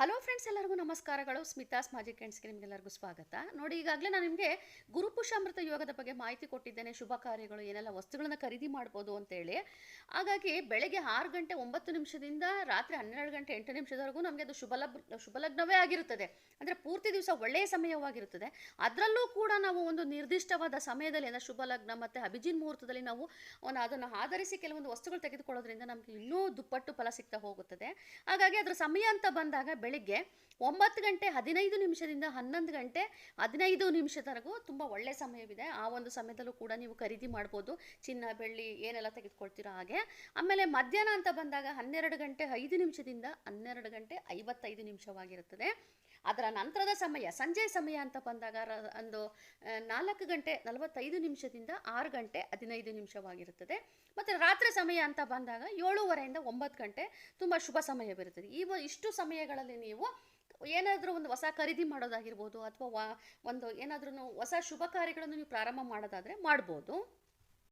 Hello friends ಎಲ್ಲರಿಗೂ ನಮಸ್ಕಾರಗಳು. ಸ್ಮಿತಾಸ್ ಮಾಜಿ ಫ್ರೆಂಡ್ಸ್ಗೆ ನಿಮಗೆಲ್ಲರಿಗೂ ಸ್ವಾಗತ. ನೋಡಿ, ಈಗಾಗಲೇ ನಾನು ನಿಮಗೆ ಗುರುಪುಷಾಮೃತ ಯೋಗದ ಬಗ್ಗೆ ಮಾಹಿತಿ ಕೊಟ್ಟಿದ್ದೇನೆ. ಶುಭ ಕಾರ್ಯಗಳು, ಏನೆಲ್ಲ ವಸ್ತುಗಳನ್ನ ಖರೀದಿ ಮಾಡ್ಬೋದು ಅಂತೇಳಿ ಹಾಗಾಗಿ ಬೆಳಗ್ಗೆ ಆರು ಗಂಟೆ ಒಂಬತ್ತು ನಿಮಿಷದಿಂದ ರಾತ್ರಿ ಹನ್ನೆರಡು ಗಂಟೆ ಎಂಟು ನಿಮಿಷದವರೆಗೂ ನಮಗೆ ಅದು ಶುಭ ಶುಭಲಗ್ನವೇ ಶುಭ ಲಗ್ನವೇ ಆಗಿರುತ್ತದೆ. ಅಂದರೆ ಪೂರ್ತಿ ದಿವಸ ಒಳ್ಳೆಯ ಸಮಯವಾಗಿರುತ್ತದೆ. ಅದರಲ್ಲೂ ಕೂಡ ನಾವು ಒಂದು ನಿರ್ದಿಷ್ಟವಾದ ಸಮಯದಲ್ಲಿ, ಅಂದರೆ ಶುಭಲಗ್ನ ಮತ್ತು ಅಭಿಜಿನ್ ಮುಹೂರ್ತದಲ್ಲಿ ನಾವು ಅದನ್ನು ಆಧರಿಸಿ ಕೆಲವೊಂದು ವಸ್ತುಗಳು ತೆಗೆದುಕೊಳ್ಳೋದ್ರಿಂದ ನಮಗೆ ಇನ್ನೂ ದುಪ್ಪಟ್ಟು ಫಲ ಸಿಗ್ತಾ ಹೋಗುತ್ತದೆ. ಹಾಗಾಗಿ ಅದರ ಸಮಯ ಅಂತ ಬಂದಾಗ ಬೆಳಿಗ್ಗೆ ಒಂಬತ್ತು ಗಂಟೆ ಹದಿನೈದು ನಿಮಿಷದಿಂದ ಹನ್ನೊಂದು ಗಂಟೆ ಹದಿನೈದು ನಿಮಿಷದವರೆಗೂ ತುಂಬ ಒಳ್ಳೆಯ ಸಮಯವಿದೆ. ಆ ಒಂದು ಸಮಯದಲ್ಲೂ ಕೂಡ ನೀವು ಖರೀದಿ ಮಾಡ್ಬೋದು. ಚಿನ್ನ, ಬೆಳ್ಳಿ ಏನೆಲ್ಲ ತೆಗೆದುಕೊಳ್ತೀರೋ ಹಾಗೆ. ಆಮೇಲೆ ಮಧ್ಯಾಹ್ನ ಅಂತ ಬಂದಾಗ ಹನ್ನೆರಡು ಗಂಟೆ ಐದು ನಿಮಿಷದಿಂದ ಹನ್ನೆರಡು ಗಂಟೆ ಐವತ್ತೈದು ನಿಮಿಷವಾಗಿರುತ್ತದೆ. ಅದರ ನಂತರದ ಸಮಯ, ಸಂಜೆ ಸಮಯ ಅಂತ ಬಂದಾಗ ಒಂದು ನಾಲ್ಕು ಗಂಟೆ ನಲವತ್ತೈದು ನಿಮಿಷದಿಂದ ಆರು ಗಂಟೆ ಹದಿನೈದು ನಿಮಿಷವಾಗಿರುತ್ತದೆ. ಮತ್ತು ರಾತ್ರಿ ಸಮಯ ಅಂತ ಬಂದಾಗ ಏಳುವರೆಯಿಂದ ಒಂಬತ್ತು ಗಂಟೆ ತುಂಬ ಶುಭ ಸಮಯವಿರುತ್ತದೆ ಈ ಇಷ್ಟು ಸಮಯಗಳಲ್ಲಿ ನೀವು ಏನಾದರೂ ಒಂದು ಹೊಸ ಖರೀದಿ ಮಾಡೋದಾಗಿರ್ಬೋದು ಅಥವಾ ವಾ, ಒಂದು ಏನಾದ್ರೂ ಹೊಸ ಶುಭ ಕಾರ್ಯಗಳನ್ನು ನೀವು ಪ್ರಾರಂಭ ಮಾಡೋದಾದರೆ ಮಾಡ್ಬೋದು.